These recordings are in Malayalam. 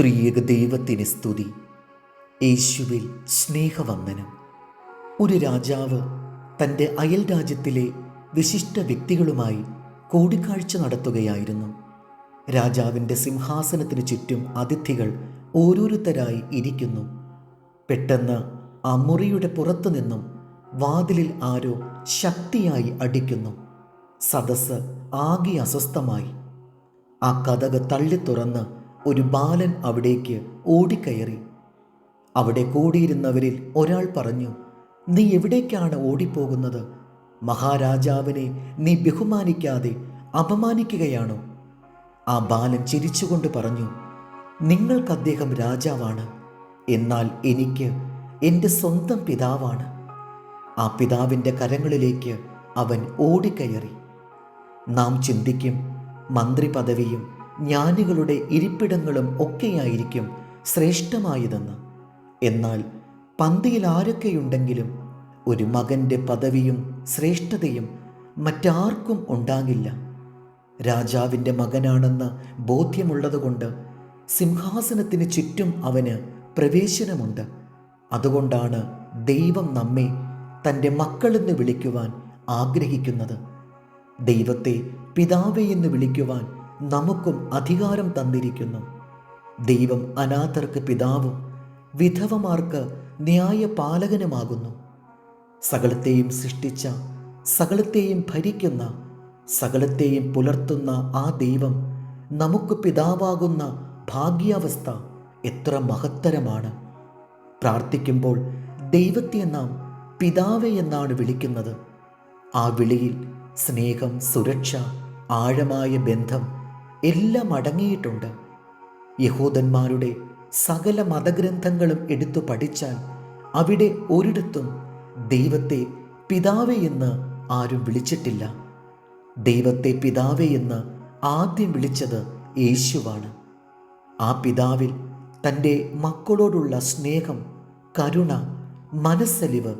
ത്രിയേക ദൈവത്തിന് സ്തുതി. യേശുവിൽ സ്നേഹവന്ദനം. ഒരു രാജാവ് തന്റെ അയൽ രാജ്യത്തിലെ വിശിഷ്ട വ്യക്തികളുമായി കൂടിക്കാഴ്ച നടത്തുകയായിരുന്നു. രാജാവിന്റെ സിംഹാസനത്തിനു ചുറ്റും അതിഥികൾ ഓരോരുത്തരായി ഇരിക്കുന്നു. പെട്ടെന്ന് ആ മുറിയുടെ പുറത്തു നിന്നും വാതിലിൽ ആരോ ശക്തിയായി അടിക്കുന്നു. സദസ്സ് ആകെ അസ്വസ്ഥമായി. ആ കഥക് തള്ളി തുറന്ന് ഒരു ബാലൻ അവിടേക്ക് ഓടിക്കയറി. അവിടെ കൂടിയിരുന്നവരിൽ ഒരാൾ പറഞ്ഞു നീ എവിടേക്കാണ് ഓടിപ്പോകുന്നത്? മഹാരാജാവിനെ നീ ബഹുമാനിക്കാതെ അപമാനിക്കുകയാണോ? ആ ബാലൻ ചിരിച്ചുകൊണ്ട് പറഞ്ഞു നിങ്ങൾക്ക് അദ്ദേഹം രാജാവാണ്. എന്നാൽ എനിക്ക് എന്റെ സ്വന്തം പിതാവാണ്. ആ പിതാവിന്റെ കരങ്ങളിലേക്ക് അവൻ ഓടിക്കയറി. നാം ചിന്തിക്കും മന്ത്രി പദവിയും ജ്ഞാനികളുടെ ഇരിപ്പിടങ്ങളും ഒക്കെയായിരിക്കും ശ്രേഷ്ഠമായതെന്ന്. എന്നാൽ പന്തിയിൽ ആരൊക്കെയുണ്ടെങ്കിലും ഒരു മകന്റെ പദവിയും ശ്രേഷ്ഠതയും മറ്റാർക്കും ഉണ്ടാകില്ല. രാജാവിന്റെ മകനാണെന്ന് ബോധ്യമുള്ളതുകൊണ്ട് സിംഹാസനത്തിന് ചുറ്റും അവന് പ്രവേശനമുണ്ട്. അതുകൊണ്ടാണ് ദൈവം നമ്മെ തന്റെ മക്കളെന്ന് വിളിക്കുവാൻ ആഗ്രഹിക്കുന്നത്. ദൈവത്തെ പിതാവേ എന്ന് വിളിക്കുവാൻ നമുക്കും അധികാരം തന്നിരിക്കുന്നു. ദൈവം അനാഥർക്ക് പിതാവും വിധവമാർക്ക് ന്യായ പാലകനുമാകുന്നു സകലത്തെയും സൃഷ്ടിച്ച സകലത്തെയും ഭരിക്കുന്ന സകലത്തെയും പുലർത്തുന്ന ആ ദൈവം നമുക്ക് പിതാവാകുന്ന ഭാഗ്യാവസ്ഥ എത്ര മഹത്തരമാണ്. പ്രാർത്ഥിക്കുമ്പോൾ ദൈവത്തെ നാം പിതാവേ എന്നാണ് വിളിക്കുന്നത്. ആ വിളിയിൽ സ്നേഹം സുരക്ഷ ആഴമായ ബന്ധം എല്ലാം അടങ്ങിയിട്ടുണ്ട്. യഹൂദന്മാരുടെ സകല മതഗ്രന്ഥങ്ങളും എടുത്തു പഠിച്ചാൽ അവിടെ ഒരിടത്തും ദൈവത്തെ പിതാവേ എന്ന് ആരും വിളിച്ചിട്ടില്ല. ദൈവത്തെ പിതാവേ എന്ന് ആദ്യം വിളിച്ചത് യേശുവാണ്. ആ പിതാവിൽ തന്റെ മക്കളോടുള്ള സ്നേഹം കരുണ മനസ്സലിവ്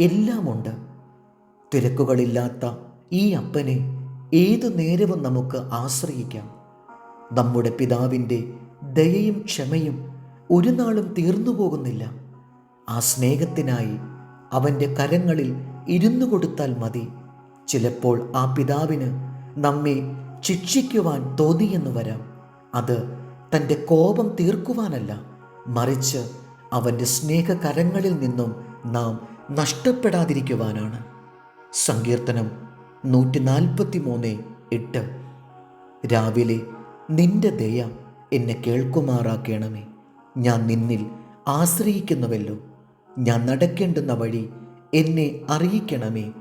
എല്ലാമുണ്ട്. തിരക്കുകളില്ലാത്ത ഈ അപ്പനെ ഏതു നേരവും നമുക്ക് ആശ്രയിക്കാം. നമ്മുടെ പിതാവിന്റെ ദയയും ക്ഷമയും ഒരു നാളും തീർന്നു പോകുന്നില്ല. ആ സ്നേഹത്തിനായി അവന്റെ കരങ്ങളിൽ ഇരുന്നു കൊടുത്താൽ മതി. ചിലപ്പോൾ ആ പിതാവിന് നമ്മെ ശിക്ഷിക്കുവാൻ തോന്നിയെന്ന് വരാം. അത് തന്റെ കോപം തീർക്കുവാനല്ല. മറിച്ച് അവന്റെ സ്നേഹകരങ്ങളിൽ നിന്നും നാം നഷ്ടപ്പെടാതിരിക്കുവാനാണ്. സങ്കീർത്തനം നൂറ്റി നാൽപ്പത്തി മൂന്ന് എട്ട്. രാവിലെ നിന്റെ ദയ എന്നെ കേൾക്കുമാറാക്കണമേ. ഞാൻ നിന്നിൽ ആശ്രയിക്കുന്നുവല്ലോ. ഞാൻ നടക്കേണ്ടുന്ന വഴി എന്നെ അറിയിക്കണമേ.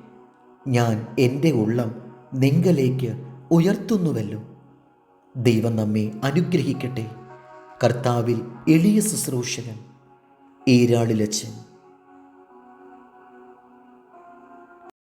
ഞാൻ എന്റെ ഉള്ളം നിങ്കലേക്ക് ഉയർത്തുന്നുവല്ലോ. ദൈവം നമ്മെ അനുഗ്രഹിക്കട്ടെ. കർത്താവിൽ എളിയ ശുശ്രൂഷകൻ ഈരാളിലച്ചൻ